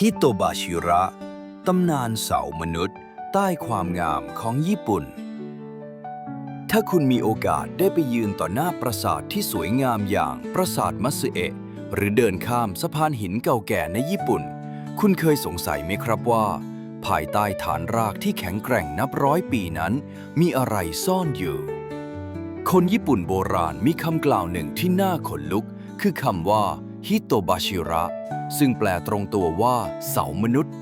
ฮิโตบาชิระ ตำนานเสามนุษย์ ใต้ความงามของญี่ปุ่น ถ้าคุณมีโอกาสได้ไปยืนต่อหน้าปราสาทที่สวยงามอย่างปราสาทมัตสึเอะ หรือเดินข้ามสะพานหินเก่าแก่ในญี่ปุ่น คุณเคยสงสัยไหมครับว่า ภายใต้ฐานรากที่แข็งแกร่งนับร้อยปีนั้น มีอะไรซ่อนอยู่ คนญี่ปุ่นโบราณมีคำกล่าวหนึ่งที่น่าขนลุก คือคำว่า ฮิโตบาชิระ ซึ่งแปลตรงตัวว่าเสามนุษย์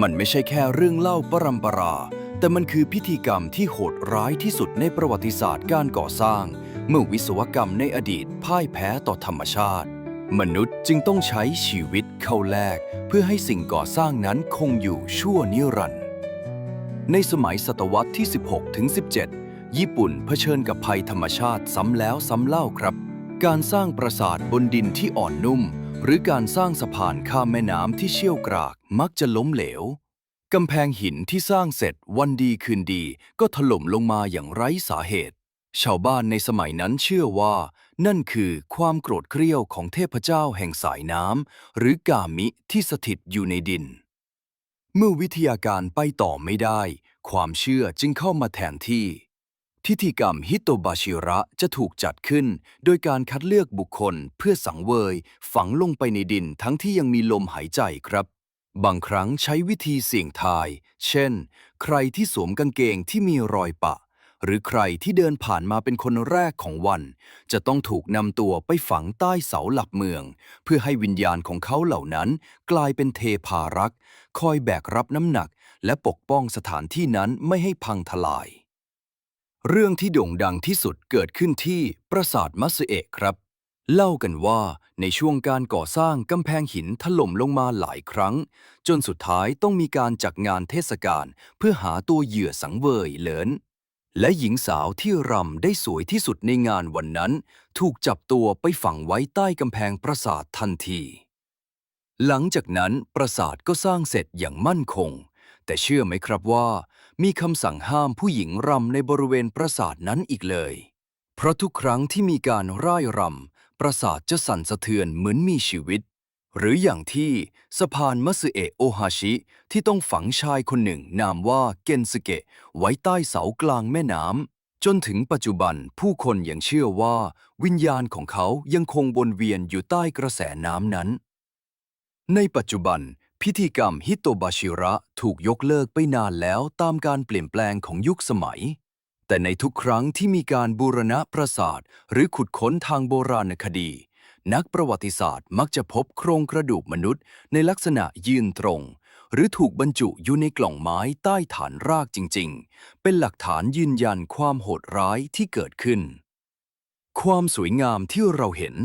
มันไม่ใช่แค่เรื่องเล่าปรำปรา แต่มันคือพิธีกรรมที่โหดร้ายที่สุดในประวัติศาสตร์การก่อสร้าง เมื่อวิศวกรรมในอดีตพ่ายแพ้ต่อธรรมชาติ มนุษย์จึงต้องใช้ชีวิตเข้าแลก เพื่อให้สิ่งก่อสร้างนั้นคงอยู่ชั่วนิรันดร์ในสมัยศตวรรษที่ 16 ถึง 17 ญี่ปุ่นเผชิญกับภัยธรรมชาติซ้ำแล้วซ้ำเล่าครับ การสร้างปราสาทบนดินที่อ่อนนุ่ม หรือการสร้างสะพานข้ามแม่น้ำที่เชี่ยวกรากมักจะล้มเหลว กำแพงหินที่สร้างเสร็จวันดีคืนดีก็ถล่มลงมาอย่างไร้สาเหตุ ชาวบ้านในสมัยนั้นเชื่อว่า นั่นคือความโกรธเกรี้ยวของเทพเจ้าแห่งสายน้ำหรือกามิที่สถิตอยู่ในดิน เมื่อวิทยาการไปต่อไม่ได้ ความเชื่อจึงเข้ามาแทนที่ พิธีกรรมฮิโตบาชิระจะถูกจัดขึ้น โดยการคัดเลือกบุคคลเพื่อสังเวย ฝังลงไปในดินทั้งที่ยังมีลมหายใจครับ บางครั้งใช้วิธีเสี่ยงทาย เช่น ใครที่สวมกางเกงที่มีรอยปะ หรือใครที่เดินผ่านมาเป็นคนแรกของวัน จะต้องถูกนำตัวไปฝังใต้เสาหลักเมือง เพื่อให้วิญญาณของเขาเหล่านั้น กลายเป็นเทพารักษ์คอยแบกรับน้ำหนัก และปกป้องสถานที่นั้นไม่ให้พังทลาย เรื่องที่โด่งดังที่สุดเกิดขึ้นที่ปราสาทมัสเอะครับ เล่ากันว่าในช่วงการก่อสร้างกำแพงหินถล่มลงมาหลายครั้ง จนสุดท้ายต้องมีการจัดงานเทศกาลเพื่อหาตัวเหยื่อสังเวยเหลินและหญิงสาวที่รำได้สวยที่สุดในงานวันนั้น ถูกจับตัวไปฝังไว้ใต้กำแพงปราสาททันที หลังจากนั้นปราสาทก็สร้างเสร็จอย่างมั่นคง แต่เชื่อไหมครับว่า มีคำสั่งห้ามผู้หญิงรำในบริเวณปราสาทนั้นอีกเลย เพราะทุกครั้งที่มีการร่ายรำปราสาทจะสั่นสะเทือนเหมือนมีชีวิต หรืออย่างที่สะพานมัสเอะโอฮาชิที่ต้องฝังชายคนหนึ่งนามว่าเกนสเกะไว้ใต้เสากลางแม่น้ำจนถึงปัจจุบันผู้คนยังเชื่อว่า วิญญาณของเขายังคงวนเวียนอยู่ใต้กระแสน้ำนั้น ในปัจจุบัน พิธีกรรมฮิโตบาชิระถูกยกเลิกไปนานแล้วตามการเปลี่ยนแปลงของยุคสมัย แต่ในทุกครั้งที่มีการบูรณะปราสาท หรือขุดค้นทางโบราณคดี นักประวัติศาสตร์มักจะพบโครงกระดูกมนุษย์ ในลักษณะยืนตรง หรือถูกบรรจุอยู่ในกล่องไม้ใต้ฐานรากจริง ๆ เป็นหลักฐานยืนยันความโหดร้ายที่เกิดขึ้น ความสวยงามที่เราเห็น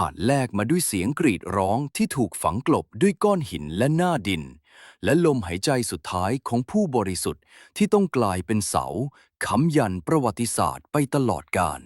อาจแลกมาด้วยเสียงกรีดร้องที่ถูกฝังกลบด้วยก้อนหินและหน้าดิน และลมหายใจสุดท้ายของผู้บริสุทธิ์ที่ต้องกลายเป็นเสาค้ำยันประวัติศาสตร์ไปตลอดกาล